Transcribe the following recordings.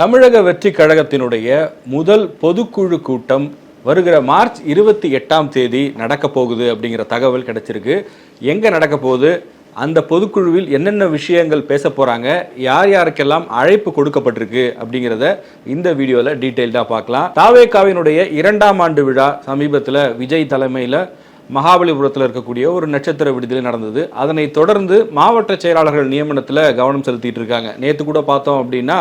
தமிழக வெற்றி கழகத்தினுடைய முதல் பொதுக்குழு கூட்டம் வருகிற மார்ச் இருபத்தி எட்டாம் தேதி நடக்க போகுது அப்படிங்கிற தகவல் கிடைச்சிருக்கு. எங்க நடக்க போகுது? அந்த பொதுக்குழுவில் என்னென்ன விஷயங்கள் பேச போறாங்க? யார் யாருக்கெல்லாம் அழைப்பு கொடுக்கப்பட்டிருக்கு அப்படிங்கிறத இந்த வீடியோல டீட்டெயில்டாக பார்க்கலாம். தாவேகாவினுடைய இரண்டாம் ஆண்டு விழா சமீபத்தில் விஜய் தலைமையில் மகாபலிபுரத்தில் இருக்கக்கூடிய ஒரு நட்சத்திர விடுதலை நடந்தது. அதனை தொடர்ந்து மாவட்ட செயலாளர்கள் நியமனத்தில் கவனம் செலுத்திட்டு இருக்காங்க. நேற்று கூட பார்த்தோம் அப்படின்னா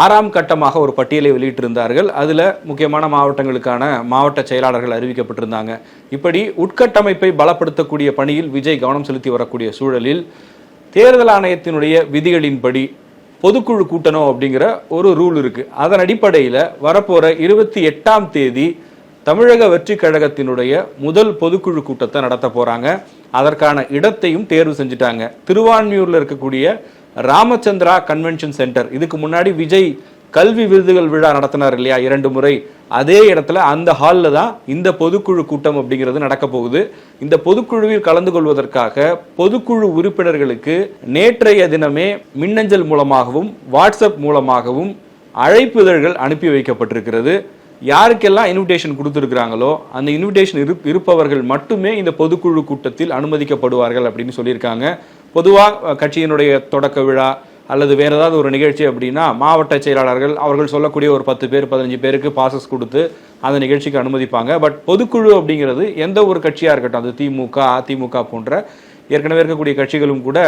ஆறாம் கட்டமாக ஒரு பட்டியலை வெளியிட்டிருந்தார்கள். அதில் முக்கியமான மாவட்டங்களுக்கான மாவட்ட செயலாளர்கள் அறிவிக்கப்பட்டிருந்தாங்க. இப்படி உட்கட்டமைப்பை பலப்படுத்தக்கூடிய பணியில் விஜய் கவனம் செலுத்தி வரக்கூடிய சூழலில் தேர்தல் ஆணையத்தினுடைய விதிகளின்படி பொதுக்குழு கூட்டணும் அப்படிங்கிற ஒரு ரூல் இருக்கு. அதன் அடிப்படையில் வரப்போற இருபத்தி எட்டாம் தேதி தமிழக வெற்றி கழகத்தினுடைய முதல் பொதுக்குழு கூட்டத்தை நடத்த போறாங்க. அதற்கான இடத்தையும் தேர்வு செஞ்சுட்டாங்க. திருவான்மியூர்ல இருக்கக்கூடிய ராமச்சந்திரா கன்வென்ஷன் சென்டர் இதுக்கு முன்னாடி விஜய் கல்வி விருதுகள் விழா நடத்தினார் இல்லையா? இரண்டு முறை. அதே இடத்துல அந்த ஹாலில் தான் இந்த பொதுக்குழு கூட்டம் அப்படிங்கிறது நடக்க போகுது. இந்த பொதுக்குழுவில் கலந்து கொள்வதற்காக பொதுக்குழு உறுப்பினர்களுக்கு நேற்றைய தினமே மின்னஞ்சல் மூலமாகவும் வாட்ஸ்அப் மூலமாகவும் அழைப்புதழ்கள் அனுப்பி வைக்கப்பட்டிருக்கிறது. யாருக்கெல்லாம் இன்விடேஷன் கொடுத்துருக்குறாங்களோ அந்த இன்விடேஷன் இரு இருப்பவர்கள் மட்டுமே இந்த பொதுக்குழு கூட்டத்தில் அனுமதிக்கப்படுவார்கள் அப்படின்னு சொல்லியிருக்காங்க. பொதுவாக கட்சியினுடைய தொடக்க விழா அல்லது வேறு ஏதாவது ஒரு நிகழ்ச்சி அப்படின்னா மாவட்ட செயலாளர்கள் அவர்கள் சொல்லக்கூடிய ஒரு பத்து பேர் பதினஞ்சு பேருக்கு பாசஸ் கொடுத்து அந்த நிகழ்ச்சிக்கு அனுமதிப்பாங்க. பட் பொதுக்குழு அப்படிங்கிறது எந்த ஒரு கட்சியாக இருக்கட்டும் அது திமுக அதிமுக போன்ற ஏற்கனவே இருக்கக்கூடிய கட்சிகளும் கூட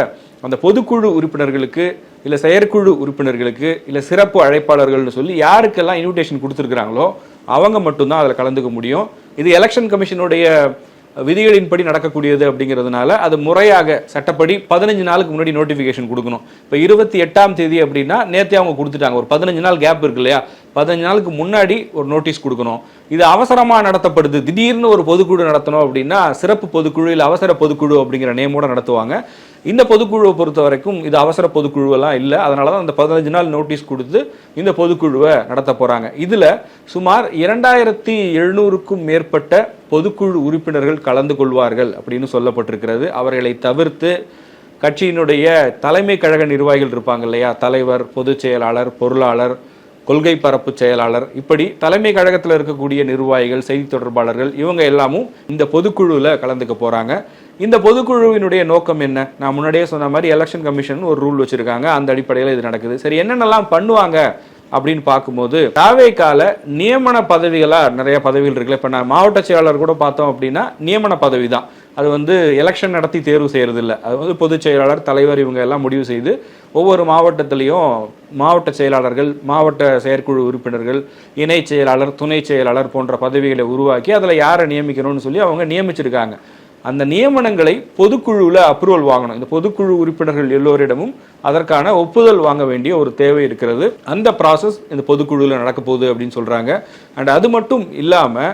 அந்த பொதுக்குழு உறுப்பினர்களுக்கு இல்லை செயற்குழு உறுப்பினர்களுக்கு இல்லை சிறப்பு அழைப்பாளர்கள்னு சொல்லி யாருக்கெல்லாம் இன்விடேஷன் கொடுத்துருக்குறாங்களோ அவங்க மட்டும்தான் அதில் கலந்துக்க முடியும். இது எலெக்ஷன் கமிஷனுடைய விதிகளின்படி நடக்கக்கூடியது அப்படிங்கிறதுனால அது முறையாக சட்டப்படி பதினஞ்சு நாளுக்கு முன்னாடி நோட்டிஃபிகேஷன் கொடுக்கணும். இப்போ இருபத்தி எட்டாம் தேதி அப்படின்னா நேற்றே அவங்க கொடுத்துட்டாங்க. ஒரு பதினஞ்சு நாள் கேப் இருக்கு இல்லையா? பதினஞ்சு நாளுக்கு முன்னாடி ஒரு நோட்டீஸ் கொடுக்கணும். இது அவசரமாக நடத்தப்படுது. திடீர்னு ஒரு பொதுக்குழு நடத்தணும் அப்படின்னா சிறப்பு பொதுக்குழு இல்லை அவசர பொதுக்குழு அப்படிங்கிற நேமோட நடத்துவாங்க. இந்த பொதுக்குழுவை பொறுத்த வரைக்கும் இது அவசர பொதுக்குழுவெல்லாம் இல்லை. அதனால தான் அந்த பதினஞ்சு நாள் நோட்டீஸ் கொடுத்து இந்த பொதுக்குழுவை நடத்த போகிறாங்க இதில் சுமார் இரண்டாயிரத்தி எழுநூறுக்கும் மேற்பட்ட பொதுக்குழு உறுப்பினர்கள் கலந்து கொள்வார்கள் அப்படின்னு சொல்லப்பட்டிருக்கிறது. அவர்களை தவிர்த்து கட்சியினுடைய தலைமை கழக நிர்வாகிகள் இருப்பாங்க இல்லையா? தலைவர் பொதுச் செயலாளர் பொருளாளர் கொள்கை பரப்பு செயலாளர். இப்படி தலைமை கழகத்தில் இருக்கக்கூடிய நிர்வாகிகள் செய்தி தொடர்பாளர்கள் இவங்க எல்லாமும் இந்த பொதுக்குழுவில் கலந்துக்க போகிறாங்க இந்த பொதுக்குழுவினுடைய நோக்கம் என்ன? நான் முன்னாடியே சொன்ன மாதிரி எலெக்ஷன் கமிஷன் ஒரு ரூல் வச்சிருக்காங்க. அந்த அடிப்படையில் இது நடக்குது. சரி என்னென்னலாம் பண்ணுவாங்க அப்படின்னு பார்க்கும்போது தாவேக்கால நியமன பதவிகளாக நிறைய பதவிகள் இருக்குல்ல. இப்போ நான் மாவட்ட செயலாளர் கூட பார்த்தோம் அப்படின்னா நியமன பதவி தான் அது வந்து எலெக்ஷன் நடத்தி தேர்வு செய்கிறது இல்லை அது வந்து பொதுச் செயலாளர் தலைவர் இவங்க எல்லாம் முடிவு செய்து ஒவ்வொரு மாவட்டத்திலையும் மாவட்ட செயலாளர்கள் மாவட்ட செயற்குழு உறுப்பினர்கள் இணை செயலாளர் துணை செயலாளர் போன்ற பதவிகளை உருவாக்கி அதில் யாரை நியமிக்கணும்னு சொல்லி அவங்க நியமிச்சிருக்காங்க. அந்த நியமனங்களை பொதுக்குழுவில் அப்ரூவல் வாங்கணும். இந்த பொதுக்குழு உறுப்பினர்கள் எல்லோரிடமும் அதற்கான ஒப்புதல் வாங்க வேண்டிய ஒரு தேவை இருக்கிறது. அந்த ப்ராசஸ் இந்த பொதுக்குழுவில் நடக்க போகுது அப்படின்னு சொல்கிறாங்க அண்ட் அது மட்டும் இல்லாமல்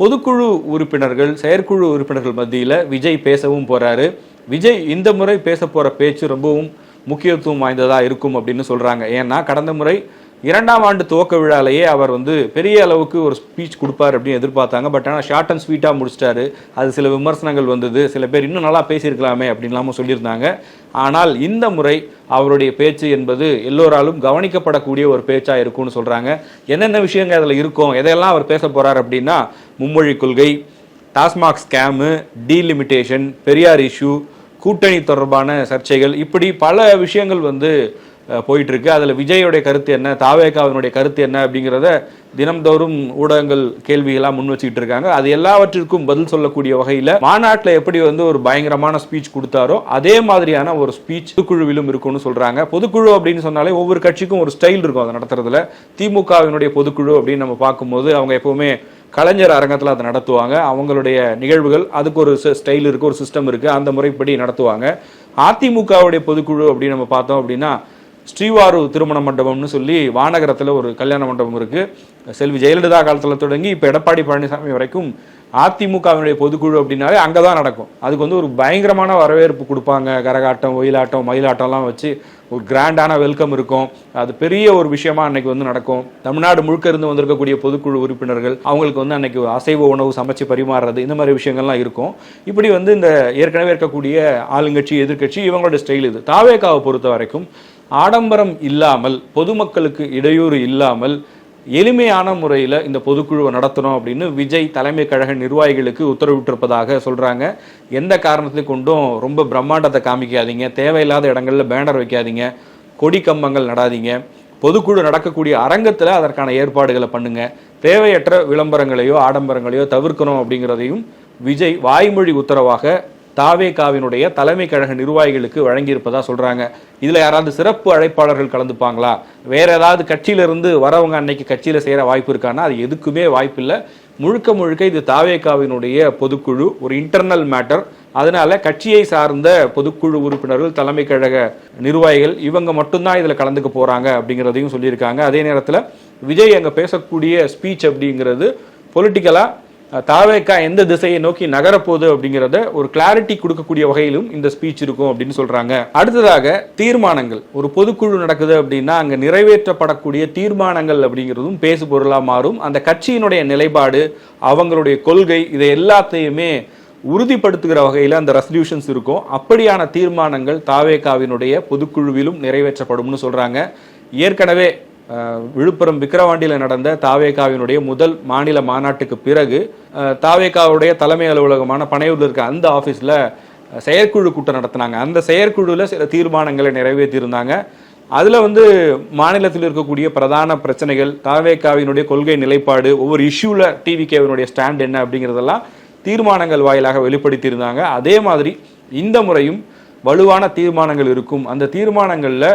பொதுக்குழு உறுப்பினர்கள் செயற்குழு உறுப்பினர்கள் மத்தியில் விஜய் பேசவும் போகிறாரு விஜய் இந்த முறை பேச போகிற பேச்சு ரொம்பவும் முக்கியத்துவம் வாய்ந்ததாக இருக்கும் அப்படின்னு சொல்கிறாங்க ஏன்னா கடந்த முறை இரண்டாம் ஆண்டு துவக்க விழாலேயே அவர் வந்து பெரிய அளவுக்கு ஒரு ஸ்பீச் கொடுப்பார் அப்படின்னு எதிர்பார்த்தாங்க. பட் ஆனால் ஷார்ட் அண்ட் ஸ்வீட்டாக முடிச்சிட்டாரு. அது சில விமர்சனங்கள் வந்தது. சில பேர் இன்னும் நல்லா பேசியிருக்கலாமே அப்படின்லாமும் சொல்லியிருந்தாங்க. ஆனால் இந்த முறை அவருடைய பேச்சு என்பது எல்லோராலும் கவனிக்கப்படக்கூடிய ஒரு பேச்சாக இருக்கும்னு சொல்கிறாங்க என்னென்ன விஷயங்கள் அதில் இருக்கும்? எதையெல்லாம் அவர் பேச போகிறார் அப்படின்னா மும்மொழி கொள்கை TASMAC scam delimitation Periyar issue கூட்டணி தொடர்பான சர்ச்சைகள் இப்படி பல விஷயங்கள் வந்து போயிட்டுருக்கு. அதில் விஜயோடைய கருத்து என்ன தாவேகாவினுடைய கருத்து என்ன அப்படிங்கிறத தினம்தோறும் ஊடகங்கள் கேள்விகளாக முன் வச்சுக்கிட்டு இருக்காங்க. அது எல்லாவற்றிற்கும் பதில் சொல்லக்கூடிய வகையில் மாநாட்டில் எப்படி வந்து ஒரு பயங்கரமான ஸ்பீச் கொடுத்தாரோ அதே மாதிரியான ஒரு ஸ்பீச் பொதுக்குழுவிலும் இருக்கும்னு சொல்கிறாங்க பொதுக்குழு அப்படின்னு சொன்னாலே ஒவ்வொரு கட்சிக்கும் ஒரு ஸ்டைல் இருக்கும் அதை நடத்துறதுல. திமுகவினுடைய பொதுக்குழு அப்படின்னு நம்ம பார்க்கும்போது அவங்க எப்போவுமே கலைஞர் அரங்கத்தில் அதை நடத்துவாங்க. அவங்களுடைய நிகழ்வுகள் அதுக்கு ஒரு ஸ்டைல் இருக்குது ஒரு சிஸ்டம் இருக்குது அந்த முறைப்படி நடத்துவாங்க. அதிமுகவுடைய பொதுக்குழு அப்படின்னு நம்ம பார்த்தோம் அப்படின்னா ஸ்ரீவாரு திருமண மண்டபம்னு சொல்லி வானகரத்தில் ஒரு கல்யாண மண்டபம் இருக்குது செல்வி ஜெயலலிதா காலத்தில் தொடங்கி இப்போ எடப்பாடி பழனிசாமி வரைக்கும் அதிமுகவினுடைய பொதுக்குழு அப்படின்னாலே அங்கே தான் நடக்கும். அதுக்கு வந்து ஒரு பயங்கரமான வரவேற்பு கொடுப்பாங்க. கரகாட்டம் ஒயிலாட்டம் மயிலாட்டம்லாம் வச்சு ஒரு கிராண்டான வெல்கம் இருக்கும். அது பெரிய ஒரு விஷயமா அன்னைக்கு வந்து நடக்கும். தமிழ்நாடு முழுக்க இருந்து வந்திருக்கக்கூடிய பொதுக்குழு உறுப்பினர்கள் அவங்களுக்கு வந்து அன்னைக்கு அசைவ உணவு சமைச்சு பரிமாறுறது இந்த மாதிரி விஷயங்கள்லாம் இருக்கும். இப்படி வந்து இந்த ஏற்கனவே இருக்கக்கூடிய ஆளுங்கட்சி எதிர்க்கட்சி இவங்களோட ஸ்டைல் இது. தாவேக்காவை பொறுத்த வரைக்கும் ஆடம்பரம் இல்லாமல் பொதுமக்களுக்கு இடையூறு இல்லாமல் எளிமையான முறையில் இந்த பொதுக்குழுவை நடத்தணும் அப்படின்னு விஜய் தலைமை கழக நிர்வாகிகளுக்கு உத்தரவிட்டிருப்பதாக சொல்கிறாங்க எந்த காரணத்தை கொண்டும் ரொம்ப பிரம்மாண்டத்தை காமிக்காதீங்க. தேவையில்லாத இடங்களில் பேனர் வைக்காதீங்க. கொடி கம்பங்கள் நடாதீங்க. பொதுக்குழு நடக்கக்கூடிய அரங்கத்தில் அதற்கான ஏற்பாடுகளை பண்ணுங்கள் தேவையற்ற விளம்பரங்களையோ ஆடம்பரங்களையோ தவிர்க்கணும் அப்படிங்கிறதையும் விஜய் வாய்மொழி உத்தரவாக தாவேகாவினுடைய தலைமை கழக நிர்வாகிகளுக்கு வழங்கியிருப்பதா சொல்றாங்க. இதுல யாராவது சிறப்பு அழைப்பாளர்கள் கலந்துப்பாங்களா? வேற ஏதாவது கட்சியிலிருந்து வரவங்க அன்னைக்கு கட்சியில செய்கிற வாய்ப்பு இருக்கான்னா அது எதுக்குமே வாய்ப்பு இல்லை முழுக்க முழுக்க இது தாவேகாவினுடைய பொதுக்குழு ஒரு இன்டர்னல் மேட்டர் அதனால கட்சியை சார்ந்த பொதுக்குழு உறுப்பினர்கள் தலைமை கழக நிர்வாகிகள் இவங்க மட்டும்தான் இதுல கலந்துக்க போறாங்க அப்படிங்கிறதையும் சொல்லியிருக்காங்க. அதே நேரத்துல விஜய் அங்க பேசக்கூடிய ஸ்பீச் அப்படிங்கிறது பொலிட்டிக்கலா தாவேக்கா எந்த திசையை நோக்கி நகரப்போகுது அப்படிங்கிறத ஒரு கிளாரிட்டி கொடுக்கக்கூடிய வகையிலும் இந்த ஸ்பீச் இருக்கும் அப்படின்னு சொல்றாங்க. அடுத்ததாக தீர்மானங்கள். ஒரு பொதுக்குழு நடக்குது அப்படின்னா அங்க நிறைவேற்றப்படக்கூடிய தீர்மானங்கள் அப்படிங்கிறதும் பேசு பொருளாக மாறும். அந்த கட்சியினுடைய நிலைப்பாடு அவங்களுடைய கொள்கை இதை எல்லாத்தையுமே உறுதிப்படுத்துகிற வகையில் அந்த ரெசல்யூஷன்ஸ் இருக்கும். அப்படியான தீர்மானங்கள் தாவேக்காவினுடைய பொதுக்குழுவிலும் நிறைவேற்றப்படும்னு சொல்றாங்க. ஏற்கனவே விழுப்புரம் விக்கிரவாண்டியில் நடந்த தாவேகாவினுடைய முதல் மாநில மாநாட்டுக்கு பிறகு தாவேகாவுடைய தலைமை அலுவலகமான பனையூரில் இருக்க அந்த ஆஃபீஸில் செயற்குழு கூட்டம் நடத்தினாங்க. அந்த செயற்குழுவில் சில தீர்மானங்களை நிறைவேற்றியிருந்தாங்க. அதில் வந்து மாநிலத்தில் இருக்கக்கூடிய பிரதான பிரச்சனைகள் தாவேகாவினுடைய கொள்கை நிலைப்பாடு ஒவ்வொரு இஷ்யூவில் டிவிகேவினுடைய ஸ்டாண்ட் என்ன அப்படிங்கிறதெல்லாம் தீர்மானங்கள் வாயிலாக வெளிப்படுத்தியிருந்தாங்க. அதே மாதிரி இந்த முறையும் வலுவான தீர்மானங்கள் இருக்கும். அந்த தீர்மானங்களில்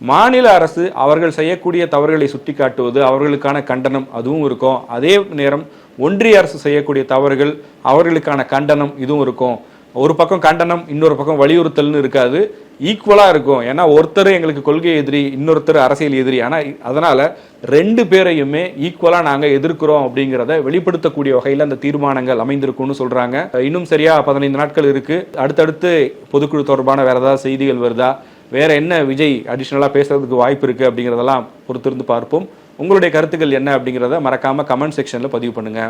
மாநில அரசு அவர்கள் செய்யக்கூடிய தவறுகளை சுட்டிக்காட்டுவது அவர்களுக்கான கண்டனம் அதுவும் இருக்கும். அதே நேரம் ஒன்றிய அரசு செய்யக்கூடிய தவறுகள் அவர்களுக்கான கண்டனம் இதுவும் இருக்கும். ஒரு பக்கம் கண்டனம் இன்னொரு பக்கம் வலியுறுத்தல்னு இருக்காது. ஈக்குவலாக இருக்கும். ஏன்னா ஒருத்தர் எங்களுக்கு கொள்கை எதிரி இன்னொருத்தர் அரசியல் எதிரி. ஆனால் அதனால் ரெண்டு பேரையுமே ஈக்குவலாக நாங்கள் எதிர்க்கிறோம் அப்படிங்கிறத வெளிப்படுத்தக்கூடிய வகையில் அந்த தீர்மானங்கள் அமைந்திருக்கும்னு சொல்கிறாங்க இன்னும் சரியாக பதினைந்து நாட்கள் இருக்குது அடுத்தடுத்து பொதுக்குழு தொடர்பான வேறு ஏதாவது செய்திகள் வருதா? வேற என்ன விஜய் அடிஷ்னலாக பேசுறதுக்கு வாய்ப்பு இருக்கு அப்படிங்கிறதெல்லாம் பொறுத்திருந்து பார்ப்போம். உங்களுடைய கருத்துக்கள் என்ன அப்படிங்கிறத மறக்காம கமெண்ட் செக்ஷன்ல பதிவு பண்ணுங்க.